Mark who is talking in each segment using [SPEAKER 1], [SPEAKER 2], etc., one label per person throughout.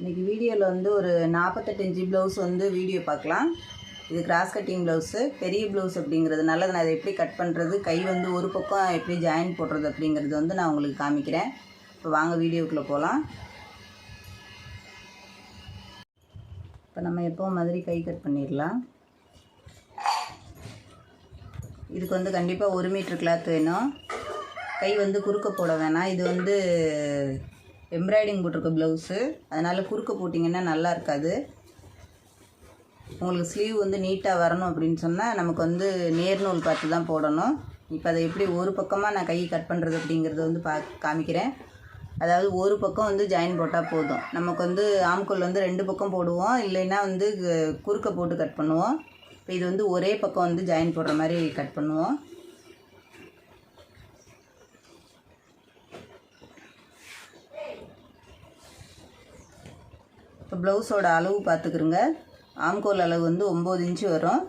[SPEAKER 1] இன்றைக்கி வீடியோவில் வந்து ஒரு நாற்பத்தெட்டு இன்ச்சு ப்ளவுஸ் வந்து வீடியோ பார்க்கலாம். இது கிராஸ் கட்டிங் ப்ளவுஸு பெரிய ப்ளவுஸ் அப்படிங்கிறதுனால நான் அதை எப்படி கட் பண்ணுறது கை வந்து ஒரு பக்கம் எப்படி ஜாயின் போடுறது அப்படிங்கிறது வந்து நான் உங்களுக்கு காமிக்கிறேன். இப்போ வாங்க வீடியோக்குள்ளே போகலாம் இப்போ நம்ம எப்போ மாதிரி கை கட் பண்ணிடலாம். இதுக்கு வந்து கண்டிப்பாக ஒரு மீட்ரு கிளாத் வேணும். கை வந்து குறுக்க போட வேணாம். இது வந்து எம்ப்ராய்டிங் போட்டிருக்க ப்ளவுஸு அதனால் குறுக்க போட்டிங்கன்னா நல்லா இருக்காது. உங்களுக்கு ஸ்லீவ் வந்து நீட்டாக வரணும் அப்படின்னு சொன்னால் நமக்கு வந்து நேர் நூல் பார்த்து தான் போடணும். இப்போ அதை எப்படி ஒரு பக்கமாக நான் கை கட் பண்ணுறது அப்படிங்கிறத வந்து பா காமிக்கிறேன். அதாவது ஒரு பக்கம் வந்து ஜாயின் போட்டால் போதும். நமக்கு வந்து ஆம்கோல் வந்து ரெண்டு பக்கம் போடுவோம். இல்லைன்னா வந்து குறுக்க போட்டு கட் பண்ணுவோம். இப்போ இது வந்து ஒரே பக்கம் வந்து ஜாயின் போடுற மாதிரி கட் பண்ணுவோம். இப்போ ப்ளவுஸோட அளவு பார்த்துக்குருங்க. ஆம்கோல் அளவு வந்து ஒம்பது இன்ச்சு வரும்.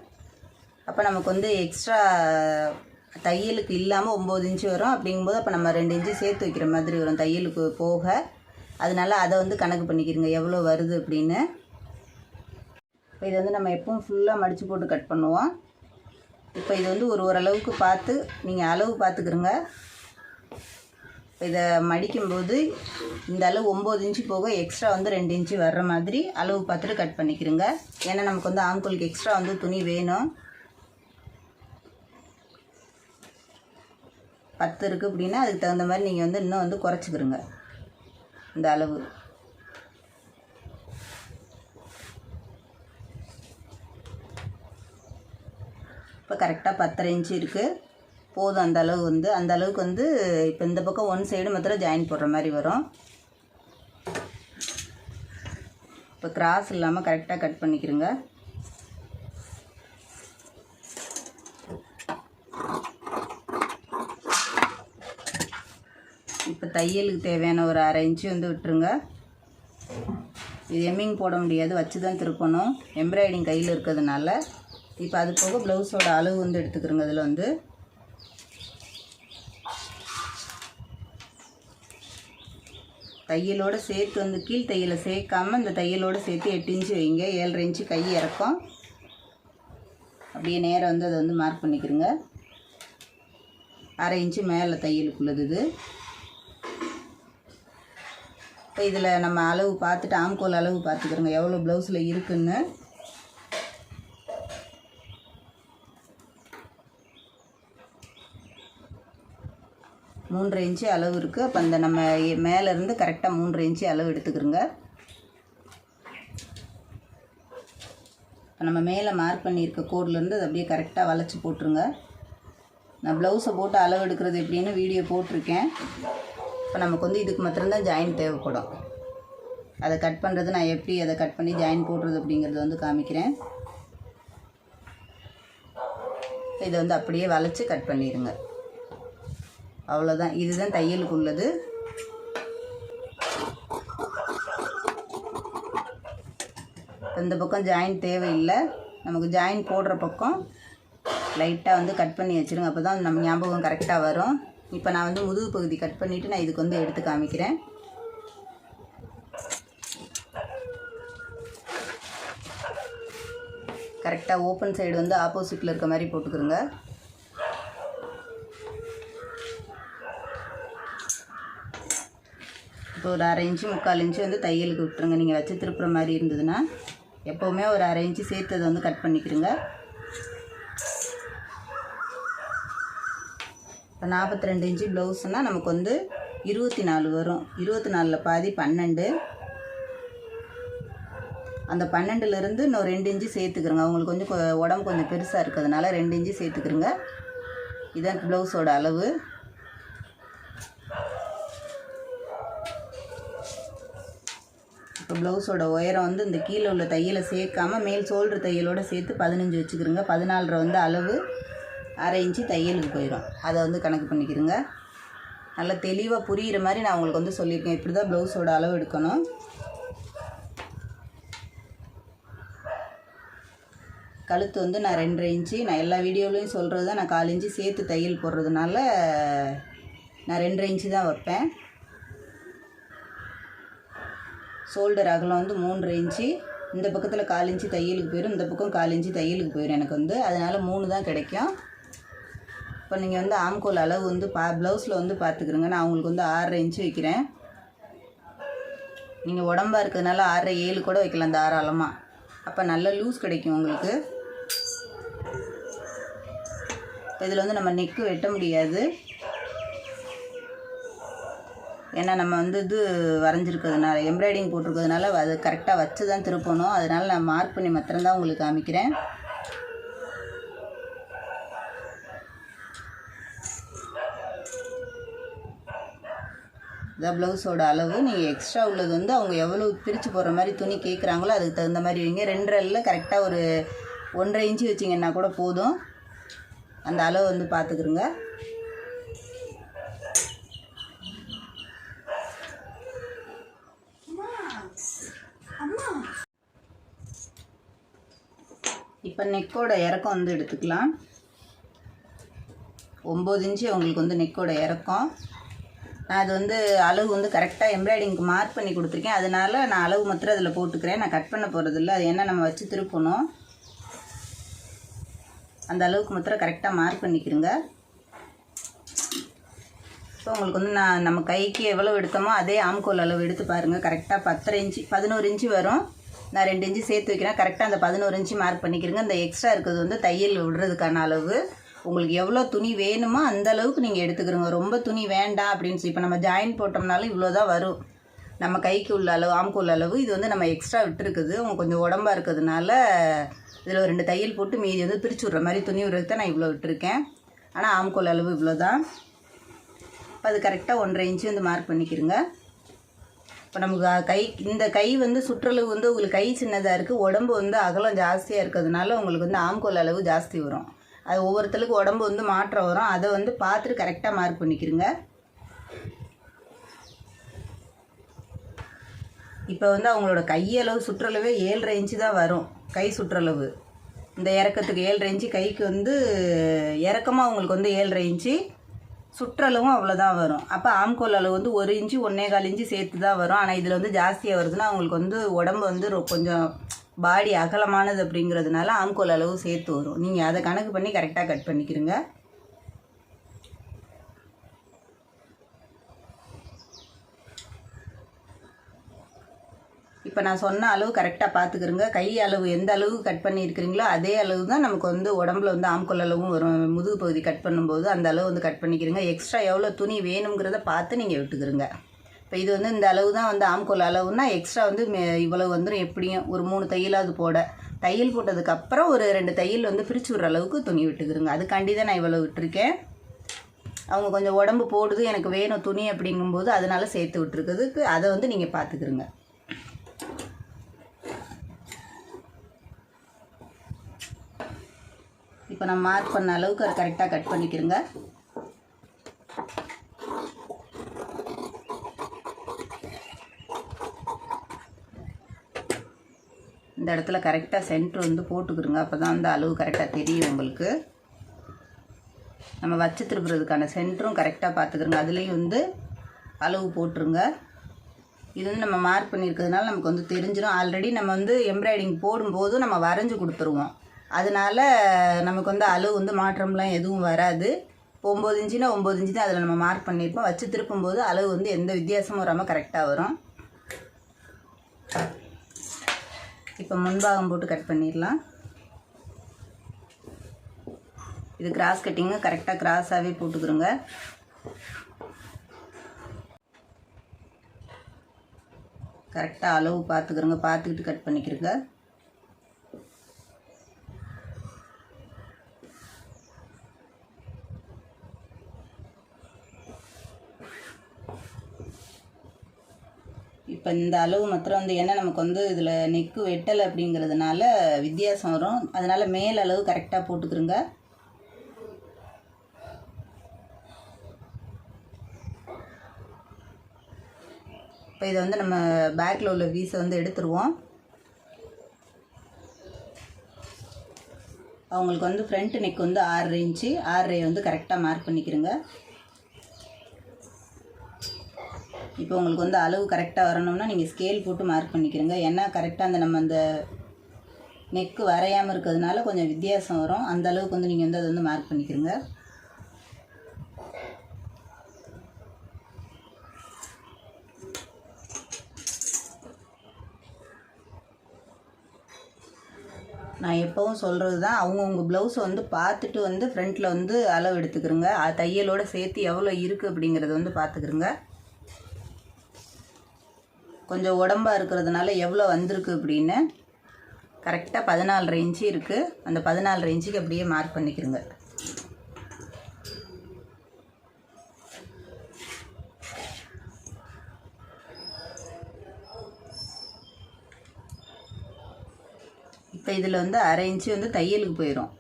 [SPEAKER 1] அப்போ நமக்கு வந்து எக்ஸ்ட்ரா தையலுக்கு இல்லாமல் ஒம்பது இன்ச்சு வரும். அப்படிங்கும்போது அப்போ நம்ம ரெண்டு இன்ச்சு சேர்த்து வைக்கிற மாதிரி வரும் தையலுக்கு போக. அதனால அதை வந்து கணக்கு பண்ணிக்கிறங்க எவ்வளோ வருது அப்படின்னு. இப்போ இது வந்து நம்ம எப்பவும் ஃபுல்லாக மடித்து போட்டு கட் பண்ணுவோம். இப்போ இது வந்து ஒரு ஓரளவுக்கு பார்த்து நீங்கள் அளவு பார்த்துக்கிறங்க இதை மடிக்கும்போது இந்த அளவு ஒம்பது இன்ச்சு போக எக்ஸ்ட்ரா வந்து ரெண்டு இன்ச்சு வர்ற மாதிரி அளவு பார்த்துட்டு கட் பண்ணிக்கிறோங்க ஏன்னா நமக்கு வந்து ஆம்கோலுக்கு எக்ஸ்ட்ரா வந்து துணி வேணும். பத்து இருக்குது அப்படின்னா அதுக்கு தகுந்த மாதிரி நீங்கள் வந்து இன்னும் வந்து குறைச்சிக்கிறோங்க இந்த அளவு. இப்போ கரெக்டாக பத்தரை இன்ச்சு இருக்குது போதும் அந்த அளவு வந்து. அந்த அளவுக்கு வந்து இப்போ இந்த பக்கம் ஒன் சைடு மாத்திரம் ஜாயின் போடுற மாதிரி வரும். இப்போ கிராஸ் இல்லாமல் கரெக்டாக கட் பண்ணிக்கிறோங்க. இப்போ தையலுக்கு தேவையான ஒரு அரை இன்ச்சு வந்து விட்டுருங்க. இது எம்மிங் போட முடியாது வச்சு தான் திருப்பணும். எம்ப்ராய்டிங் கையில் இருக்கிறதுனால. இப்போ அது போக ப்ளவுஸோட அளவு வந்து எடுத்துக்கிறோங்க இதில் வந்து. தையலோடு சேர்த்து வந்து கீழ் தையலை சேர்க்காம இந்த தையலோடு சேர்த்து எட்டு இன்ச்சு வைங்க. ஏழரை இன்ச்சு கை இறக்கும். அப்படியே நேரம் வந்து அதை வந்து மார்க் பண்ணிக்கிறோங்க அரை இன்ச்சு மேலே தையலுக்குள்ளது இது இப்போ இதில் நம்ம அளவு பார்த்துட்டு ஆம்கோல் அளவு பார்த்துக்கிறோங்க. எவ்வளோ ப்ளவுஸில் இருக்குன்னு. மூன்று இன்ச்சு அளவு இருக்குது அப்போ அந்த நம்ம மேலேருந்து கரெக்டாக மூன்று இன்ச்சு அளவு எடுத்துக்கிறோங்க. இப்போ நம்ம மேலே மார்க் பண்ணியிருக்க கோட்லேருந்து அதை அப்படியே கரெக்டாக வளைச்சி போட்டுருங்க. நான் ப்ளவுஸை போட்டு அளவு எடுக்கிறது எப்படின்னு வீடியோ போட்டிருக்கேன். இப்போ நமக்கு வந்து இதுக்கு மாத்திரம்தான் ஜாயின் தேவைப்படும். அதை கட் பண்ணுறது நான் எப்படி அதை கட் பண்ணி ஜாயின் போடுறது அப்படிங்கிறத வந்து காமிக்கிறேன். இதை வந்து அப்படியே வளைச்சி கட் பண்ணிடுங்க அவ்வளோதான் இதுதான் தையலுக்கு உள்ளது. இந்த பக்கம் ஜாயின் தேவையில்லை. நமக்கு ஜாயின் போடுற பக்கம் லைட்டாக வந்து கட் பண்ணி வச்சுருங்க. அப்போ தான் நம்ம ஞாபகம் கரெக்டாக வரும். இப்போ நான் வந்து முதுகு பகுதி கட் பண்ணிவிட்டு நான் இதுக்கு வந்து எடுத்து காமிக்கிறேன். கரெக்டாக ஓப்பன் சைடு வந்து ஆப்போசிட்டில் இருக்க மாதிரி போட்டுக்கிறோங்க. இப்போ ஒரு அரை இன்ச்சு முக்கால் இன்ச்சு வந்து தையலுக்கு விட்டுருங்க. நீங்கள் வச்சு திருப்புற மாதிரி இருந்ததுன்னா எப்போவுமே ஒரு அரை இன்ச்சு சேர்த்து அதை வந்து கட் பண்ணிக்கிறோங்க இப்போ நாற்பத்தி ரெண்டு இன்ச்சு ப்ளவுஸ்னால் நமக்கு வந்து இருபத்தி நாலு வரும். இருபத்தி நாலில் பாதி பன்னெண்டு. அந்த பன்னெண்டுலேருந்து இன்னும் ரெண்டு இன்ச்சு சேர்த்துக்கிறோங்க. அவங்களுக்கு கொஞ்சம் கொ- உடம்பு கொஞ்சம் பெருசாக இருக்கிறதுனால ரெண்டு இன்ச்சு சேர்த்துக்கிறோங்க. இதுதான் ப்ளவுஸோட அளவு. இப்போ ப்ளவுஸோட உயரம் வந்து இந்த கீழே உள்ள தையலை சேர்க்காம மேல் சோல்டர் தையலோட சேர்த்து பதினஞ்சு வச்சுக்கிறோங்க பதினாலரை வந்து அளவு அரை இன்ச்சு தையலுக்கு போயிடும். அதை வந்து கணக்கு பண்ணிக்கிறோங்க நல்லா தெளிவாக புரிகிற மாதிரி நான் உங்களுக்கு வந்து சொல்லியிருக்கேன். இப்படி தான் ப்ளவுஸோட அளவு எடுக்கணும். கழுத்து வந்து நான் ரெண்டரை இன்ச்சு. நான் எல்லா வீடியோலையும் சொல்கிறது தான் நான் கால் இன்ச்சு சேர்த்து தையல் போடுறதுனால நான் ரெண்டரை இன்ச்சு தான் வைப்பேன். ஷோல்டர் அகலம் வந்து மூன்று இன்ச்சு. இந்த பக்கத்தில் கால் இன்ச்சு தையலுக்கு போயிடும் இந்த பக்கம் கால் இன்ச்சு தையலுக்கு போயிடும் எனக்கு வந்து. அதனால் மூணு தான் கிடைக்கும். இப்போ நீங்கள் வந்து ஆம்கோல் அளவு வந்து பா ப்ளவுஸில் வந்து பார்த்துக்கிறங்க நான் உங்களுக்கு வந்து ஆறரை இன்ச்சு வைக்கிறேன். நீங்கள் உடம்பாக இருக்கிறதுனால ஆறரை ஏழு கூட வைக்கலாம் தாராளமாக அப்போ நல்ல லூஸ் கிடைக்கும் உங்களுக்கு. இதில் வந்து நம்ம நெக்கு வெட்ட முடியாது. ஏன்னா நம்ம வந்து இது வரைஞ்சிருக்கிறதுனால எம்ப்ராய்டிங் போட்டிருக்கிறதுனால அது கரெக்டாக வச்சு தான் திருப்பணும். அதனால் நான் மார்க் பண்ணி மாத்திரம்தான் உங்களுக்கு காமிக்கிறேன். இதான் ப்ளவுஸோட அளவு. நீங்கள் எக்ஸ்ட்ரா உள்ளது வந்து அவங்க எவ்வளோ பிரித்து போடுற மாதிரி துணி கேட்குறாங்களோ அதுக்கு தகுந்த மாதிரி வைங்க. ரெண்டரைல கரெக்டாக ஒரு ஒன்றரை இன்ச்சு வச்சிங்கன்னா கூட போதும். அந்த அளவு வந்து பார்த்துக்குருங்க இப்போ நெக்கோட இறக்கம் வந்து எடுத்துக்கலாம். ஒம்பது இன்ச்சு உங்களுக்கு வந்து நெக்கோட இறக்கம். நான் அது வந்து அளவு வந்து கரெக்டாக எம்ப்ராய்டிங்க்கு மார்க் பண்ணி கொடுத்துருக்கேன். அதனால் நான் அளவு மாத்திரம் அதில் போட்டுக்கிறேன். நான் கட் பண்ண போகிறதில்ல அது என்ன நம்ம வச்சு திருப்பணும். அந்த அளவுக்கு மாத்திரம் கரெக்டாக மார்க் பண்ணிக்கிறோங்க ஸோ உங்களுக்கு வந்து நான் நம்ம கைக்கு எவ்வளோ எடுத்தோமோ அதே ஆம்கோல் அளவு எடுத்து பாருங்கள் கரெக்டாக பத்தரை இன்ச்சு பதினோரு இன்ச்சு வரும். நான் ரெண்டு இன்ச்சு சேர்த்து வைக்கிறேன். கரெக்டாக அந்த பதினோரு இன்ச்சு மார்க் பண்ணிக்கிறங்க. இந்த எக்ஸ்ட்ரா இருக்கிறது வந்து தையல் விடுறதுக்கான அளவு. உங்களுக்கு எவ்வளோ துணி வேணுமோ அந்த அளவுக்கு நீங்கள் எடுத்துக்கிறோங்க. ரொம்ப துணி வேண்டாம் அப்படின்னு சொல்லி இப்போ நம்ம ஜாயின் போட்டோம்னாலும் இவ்வளோ தான் வரும். நம்ம கைக்கு உள்ள அளவு ஆம்கோல் அளவு இது வந்து நம்ம எக்ஸ்ட்ரா விட்டுருக்குது. அவங்க கொஞ்சம் உடம்பா இருக்கிறதுனால இதில் ஒரு ரெண்டு தையல் போட்டு மீதி வந்து பிரித்து விட்ற மாதிரி துணி விடுறதுக்கு தான் நான் இவ்வளோ விட்டுருக்கேன். ஆனால் ஆம்கோல் அளவு இவ்வளோ தான் இப்போ அது கரெக்டாக ஒன்றரை இன்ச்சு வந்து மார்க் பண்ணிக்கிறங்க. இப்போ நமக்கு கை இந்த கை வந்து சுற்றளவு வந்து உங்களுக்கு கை சின்னதாக இருக்குது உடம்பு வந்து அகலம் ஜாஸ்தியாக இருக்கிறதுனால உங்களுக்கு வந்து ஆம்கோல் அளவு ஜாஸ்தி வரும். அது ஒவ்வொருத்தருக்கு உடம்பு வந்து மாற்றம் வரும். அதை வந்து பார்த்துட்டு கரெக்டாக மார்க் பண்ணிக்கிறங்க இப்போ வந்து அவங்களோட கையளவு சுற்றளவே ஏழரை இன்ச்சு தான் வரும். கை சுற்றளவு. இந்த இறக்கத்துக்கு ஏழரை இன்ச்சு கைக்கு வந்து இறக்கமாக அவங்களுக்கு வந்து ஏழரை இன்ச்சு சுற்றளவும் அவ்வளோதான் வரும். அப்போ ஆம்கோல் அளவு வந்து ஒரு இன்ச்சு ஒன்றே கால் இன்ச்சு சேர்த்து தான் வரும். ஆனால் இதில் வந்து ஜாஸ்தியாக வருதுன்னா அவங்களுக்கு வந்து உடம்பு வந்து ரொ- கொஞ்சம் பாடி அகலமானது அப்படிங்கிறதுனால ஆம்கோல் அளவு சேர்த்து வரும். நீங்கள் அதை கணக்கு பண்ணி கரெக்டாக கட் பண்ணிக்கிறங்க. இப்போ நான் சொன்ன அளவு கரெக்டாக பார்த்துக்கிறோங்க கை அளவு எந்த அளவு கட் பண்ணியிருக்கிறீங்களோ அதே அளவு தான் நமக்கு வந்து உடம்புல வந்து ஆம்கொல் அளவும் வரும். முதுகு பகுதி கட் பண்ணும்போது அந்த அளவு வந்து கட் பண்ணிக்கிறீங்க. எக்ஸ்ட்ரா எவ்வளோ துணி வேணுங்கிறத பார்த்து நீங்கள் விட்டுக்கிறங்க. இப்போ இது வந்து இந்த அளவு தான் வந்து ஆம்கொல் அளவுன்னா எக்ஸ்ட்ரா வந்து மே- இவ்வளவு வந்துடும் எப்படியும் ஒரு மூணு தையலாவது போட. தையல் போட்டதுக்கப்புறம் ஒரு ரெண்டு தையல் வந்து பிரித்து விடுற அளவுக்கு துணி விட்டுக்கிறோங்க. அதுக்காண்டி தான் நான் இவ்வளோ விட்டுருக்கேன். அவங்க கொஞ்சம் உடம்பு போடுது எனக்கு வேணும் துணி அப்படிங்கும்போது அதனால சேர்த்து விட்டுருக்குதுக்கு அதை வந்து நீங்கள் பார்த்துக்குருங்க இப்போ நான் மார்க் பண்ண அளவுக்கு அது கரெக்டாக கட் பண்ணிக்கிறேங்க. இந்த இடத்துல கரெக்டாக சென்ட்ரு வந்து போட்டுக்கிறோங்க. அப்போ தான் அந்த அளவு கரெக்டாக தெரியும் உங்களுக்கு. நம்ம வச்சு திருப்புறதுக்கான சென்டரும் கரெக்டாக பார்த்துக்கிறோங்க. அதுலேயும் வந்து அளவு போட்டுருங்க. இது வந்து நம்ம மார்க் பண்ணியிருக்கிறதுனால நமக்கு வந்து தெரிஞ்சிடும் ஆல்ரெடி நம்ம வந்து எம்ப்ராய்டிங் போடும்போது நம்ம வரைஞ்சி கொடுத்துருவோம். அதனால நமக்கு வந்து அளவு வந்து மாற்றம்லாம் எதுவும் வராது. இப்போ ஒம்பது இன்ச்சுனா ஒம்பது இன்ச்சு தான் அதில் நம்ம மார்க் பண்ணியிருப்போம். வச்சு திருப்பும்போது அளவு வந்து எந்த வித்தியாசமும் வராமல் கரெக்டாக வரும். இப்போ முன்பாகம் போட்டு கட் பண்ணிடலாம். இது கிராஸ் கட்டிங்கு கரெக்டாக கிராஸாகவே போட்டுக்கிறோங்க. கரெக்டாக அளவு பார்த்துக்கிறோங்க. பார்த்துக்கிட்டு கட் பண்ணிக்கிறோங்க. இப்போ இந்த அளவு மாத்திரம் வந்து ஏன்னா நமக்கு வந்து இதில் நெக்கு வெட்டலை அப்படிங்கிறதுனால வித்தியாசம் வரும். அதனால் மேல் அளவு கரெக்டாக போட்டுக்கிறோங்க இப்போ இதை வந்து நம்ம பேக்கில் உள்ள வீஸை வந்து எடுத்துருவோம். அவங்களுக்கு வந்து ஃப்ரண்ட் நெக் வந்து ஆறரை இன்ச்சு ஆறரை வந்து கரெக்டாக மார்க் பண்ணிக்கிறோங்க இப்போ உங்களுக்கு வந்து அளவு கரெக்டாக வரணும்னா நீங்கள் ஸ்கேல் போட்டு மார்க் பண்ணிக்கிறீங்க. ஏன்னா கரெக்டாக அந்த நம்ம அந்த நெக்கு வரையாமல் இருக்கிறதுனால கொஞ்சம் வித்தியாசம் வரும். அந்த அளவுக்கு வந்து நீங்கள் வந்து அதை வந்து மார்க் பண்ணிக்கிறீங்க. நான் எப்போவும் சொல்கிறது தான் அவங்கவுங்க ப்ளவுஸை வந்து பார்த்துட்டு வந்து ஃப்ரண்ட்டில் வந்து அளவு எடுத்துக்கிறோங்க. அது தையலோட சேர்த்து எவ்வளோ இருக்குது அப்படிங்கிறத வந்து பார்த்துக்கிறோங்க. கொஞ்சம் உடம்பாக இருக்கிறதுனால எவ்வளோ வந்திருக்கு அப்படின்னு கரெக்டாக பதினாலரை இன்ச்சு இருக்குது அந்த பதினாலரை இன்ச்சுக்கு அப்படியே மார்க் பண்ணிக்கிறோங்க இப்போ இதில் வந்து அரை இன்ச்சு வந்து தையலுக்கு போயிடும்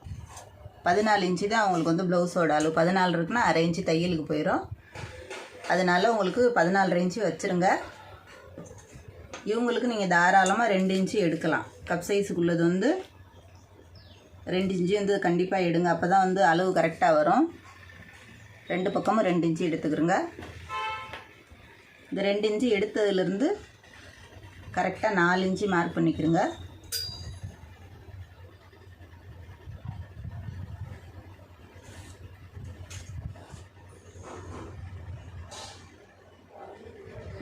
[SPEAKER 1] பதினாலு இன்ச்சு தான் அவங்களுக்கு வந்து ப்ளவுஸோட அளவு. பதினாலு இருக்குன்னா அரை இன்ச்சு தையலுக்கு போயிடும் அதனால உங்களுக்கு பதினாலரை இன்ச்சு வச்சுருங்க. இவங்களுக்கு நீங்கள் தாராளமாக ரெண்டு இன்ச்சு எடுக்கலாம். கப் சைஸுக்குள்ளது வந்து ரெண்டு இன்ச்சு வந்து கண்டிப்பாக எடுங்க. அப்போ தான் வந்து அளவு கரெக்டாக வரும். ரெண்டு பக்கமும் ரெண்டு இன்ச்சு எடுத்துக்கிறோங்க. இந்த ரெண்டு இன்ச்சு எடுத்ததுலேருந்து கரெக்டாக நாலு இன்ச்சு மார்க் பண்ணிக்கிறோங்க.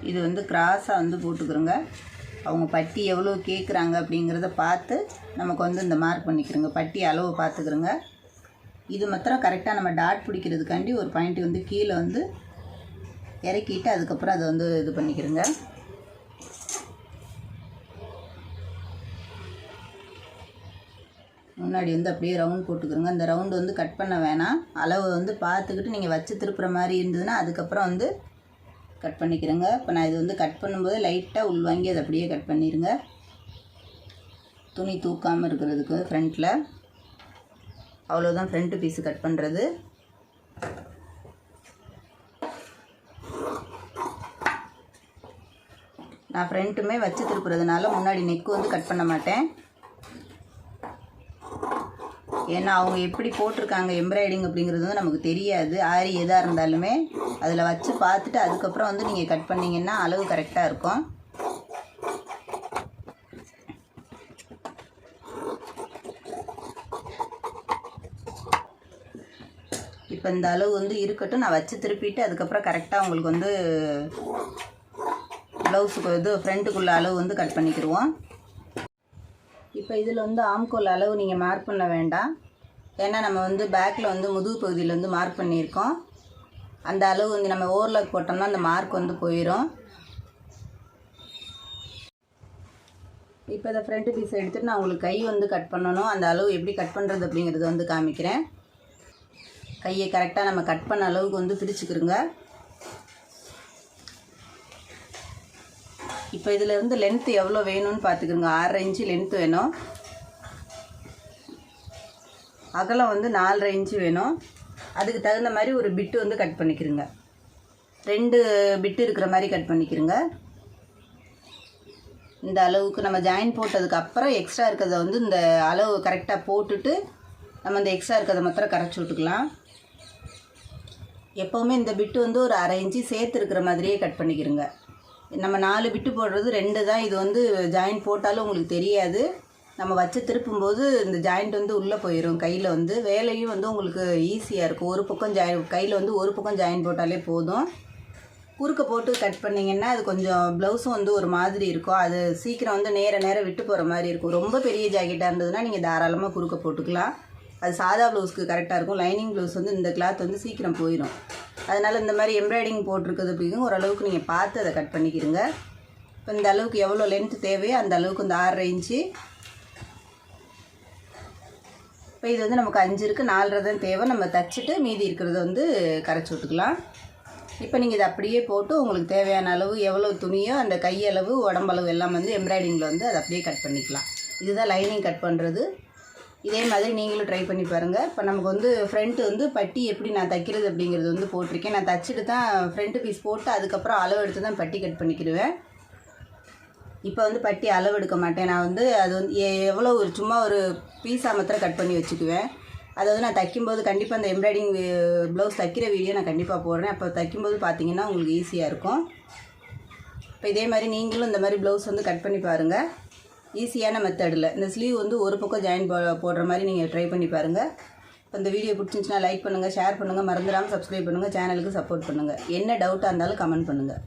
[SPEAKER 1] இது வந்து கிராஸாக வந்து போட்டுக்கிறோங்க. அவங்க பட்டி எவ்வளோ கேட்குறாங்க அப்படிங்கிறத பார்த்து நமக்கு வந்து இந்த மார்க் பண்ணிக்கிறோங்க. பட்டி அளவு பார்த்துக்கிறோங்க. இது மாத்திரம் கரெக்டாக நம்ம டாட் பிடிக்கிறதுக்காண்டி ஒரு பாயிண்ட் வந்து கீழே வந்து இறக்கிட்டு அதுக்கப்புறம் அதை வந்து இது பண்ணிக்கிறோங்க. முன்னாடி வந்து அப்படியே ரவுண்ட் போட்டுக்கிறோங்க. அந்த ரவுண்டு வந்து கட் பண்ண வேணாம். அளவு வந்து பார்த்துக்கிட்டு நீங்கள் வச்சு திருப்புற மாதிரி இருந்ததுன்னா அதுக்கப்புறம் வந்து கட் பண்ணிக்கிறேங்க. இப்போ நான் இது வந்து கட் பண்ணும்போது லைட்டாக உள்வாங்கி அதை அப்படியே கட் பண்ணிடுங்க துணி தூக்காமல் இருக்கிறதுக்கு ஃப்ரண்ட்டில் அவ்வளோதான் ஃப்ரண்ட்டு பீஸு கட் பண்ணுறது நான் ஃப்ரண்ட்டுமே வச்சு திருப்புறதுனால முன்னாடி நெக்கு வந்து கட் பண்ண மாட்டேன். ஏன்னா அவங்க எப்படி போட்டிருக்காங்க எம்ப்ராய்டிங் அப்படிங்கிறது வந்து நமக்கு தெரியாது. ஆரி எதாக இருந்தாலுமே அதில் வச்சு பார்த்துட்டு அதுக்கப்புறம் வந்து நீங்கள் கட் பண்ணிங்கன்னா அளவு கரெக்டாக இருக்கும். இப்போ இந்த அளவு வந்து இருக்கட்டும். நான் வச்சு திருப்பிட்டு அதுக்கப்புறம் கரெக்டாக உங்களுக்கு வந்து ப்ளவுஸுக்கு இது ஃப்ரண்ட்டுக்குள்ள அளவு வந்து கட் பண்ணிக்கிடுவோம் இப்போ இதில் வந்து ஆம்கோல் அளவு நீங்கள் மார்க் பண்ண வேண்டாம். ஏன்னா நம்ம வந்து பேக்கில் வந்து முதுகு பகுதியில் வந்து மார்க் பண்ணியிருக்கோம். அந்த அளவு வந்து நம்ம ஓவர்லாக் போட்டோம்னா அந்த மார்க் வந்து போயிடும் இப்போ இந்த ஃப்ரண்ட் பீஸ் எடுத்துகிட்டு நான் உங்களுக்கு கை வந்து கட் பண்ணணும். அந்த அளவு எப்படி கட் பண்ணுறது அப்படிங்கிறது வந்து காமிக்கிறேன். கையை கரெக்டாக நம்ம கட் பண்ண அளவுக்கு வந்து பிரிச்சுக்கிறோங்க இப்போ இதில் இருந்து லென்த்து எவ்வளோ வேணும்னு பார்த்துக்கிறோங்க ஆறரை இன்ச்சு லென்த்து வேணும். அகலம் வந்து நாலரை இன்ச்சு வேணும். அதுக்கு தகுந்த மாதிரி ஒரு பிட்டு வந்து கட் பண்ணிக்கிறோங்க ரெண்டு பிட்டு இருக்கிற மாதிரி கட் பண்ணிக்கிறோங்க இந்த அளவுக்கு நம்ம ஜாயின் போட்டதுக்கு அப்புறம் எக்ஸ்ட்ரா இருக்கிறத வந்து இந்த அளவு கரெக்டாக போட்டுட்டு நம்ம இந்த எக்ஸ்ட்ரா இருக்கிறத மாத்திரம் கரைச்சி விட்டுக்கலாம். எப்போவுமே இந்த பிட்டு வந்து ஒரு அரை இன்ச்சு சேர்த்து இருக்கிற மாதிரியே கட் பண்ணிக்கிறோங்க நம்ம நாலு பிட்டு போடுறது ரெண்டு தான். இது வந்து ஜாயிண்ட் போட்டாலும் உங்களுக்கு தெரியாது. நம்ம வச்சு திருப்பும்போது இந்த ஜாயிண்ட் வந்து உள்ளே போயிடும் கையில் வந்து. வேலையும் வந்து உங்களுக்கு ஈஸியாக இருக்கும். ஒரு பக்கம் ஜாயின் கையில் வந்து ஒரு பக்கம் ஜாயின் போட்டாலே போதும். குறுக்க போட்டு கட் பண்ணிங்கன்னா அது கொஞ்சம் ப்ளவுஸும் வந்து ஒரு மாதிரி இருக்கும். அது சீக்கிரம் வந்து நேர நேரம் விட்டு போகிற மாதிரி இருக்கும். ரொம்ப பெரிய ஜாக்கெட்டாக இருந்ததுன்னா நீங்கள் தாராளமாக குறுக்க போட்டுக்கலாம். அது சாதா ப்ளவுஸ்க்கு கரெக்டாக இருக்கும். லைனிங் ப்ளவுஸ் வந்து இந்த கிளாத் வந்து சீக்கிரம் போயிடும் அதனால் இந்த மாதிரி எம்ப்ராய்டிங் போட்டிருக்குது அப்படிங்கும் ஓரளவுக்கு நீங்கள் பார்த்து அதை கட் பண்ணிக்கிறங்க இப்போ இந்த அளவுக்கு எவ்வளோ லென்த் தேவையோ அந்த அளவுக்கு இந்த ஆறரை இன்ச்சு இப்போ இது வந்து நமக்கு அஞ்சு இருக்குது நாலரை தான் தேவை. நம்ம தச்சுட்டு மீதி இருக்கிறத வந்து கரைச்சி விட்டுக்கலாம். இப்போ நீங்கள் இதை அப்படியே போட்டு உங்களுக்கு தேவையான அளவு எவ்வளோ துணியோ அந்த கையளவு உடம்பளவு எல்லாம் வந்து எம்ப்ராய்டிங்கில் வந்து அதை அப்படியே கட் பண்ணிக்கலாம். இதுதான் லைனிங் கட் பண்ணுறது இதே மாதிரி நீங்களும் ட்ரை பண்ணி பாருங்கள் இப்போ நமக்கு வந்து ஃப்ரண்ட்டு வந்து பட்டி எப்படி நான் தைக்கிறது அப்படிங்கிறது வந்து போட்டிருக்கேன். நான் தச்சுட்டு தான் ஃப்ரண்ட்டு பீஸ் போட்டு அதுக்கப்புறம் அளவு எடுத்து தான் பட்டி கட் பண்ணிக்கிடுவேன் இப்போ வந்து பட்டி அளவு எடுக்க மாட்டேன். நான் வந்து அது வந்து எ- எவ்வளோ ஒரு சும்மா ஒரு பீஸா மாத்திரம் கட் பண்ணி வச்சுக்குவேன். அதை வந்து நான் தைக்கும்போது கண்டிப்பாக அந்த எம்ப்ராய்டிங் ப்ளவுஸ் தைக்கிற வீடியோ நான் கண்டிப்பாக போடுறேன். அப்போ தைக்கும்போது பார்த்தீங்கன்னா உங்களுக்கு ஈஸியாக இருக்கும். இப்போ இதே மாதிரி நீங்களும் இந்த மாதிரி ப்ளவுஸ் வந்து கட் பண்ணி பாருங்கள் ஈஸியான மெத்தடில் இந்த ஸ்லீவ் வந்து ஒரு பக்கம் ஜாயின் போ போடுற மாதிரி நீங்கள் ட்ரை பண்ணி பாருங்கள் இப்போ இந்த வீடியோ பிடிச்சிருந்துச்சுன்னா லைக் பண்ணுங்கள் ஷேர் பண்ணுங்கள் மறந்துடாமல் சப்ஸ்கிரைப் பண்ணுங்கள் சேனலுக்கு சப்போர்ட் பண்ணுங்கள் என்ன டவுட்டாக இருந்தாலும் கமெண்ட் பண்ணுங்கள்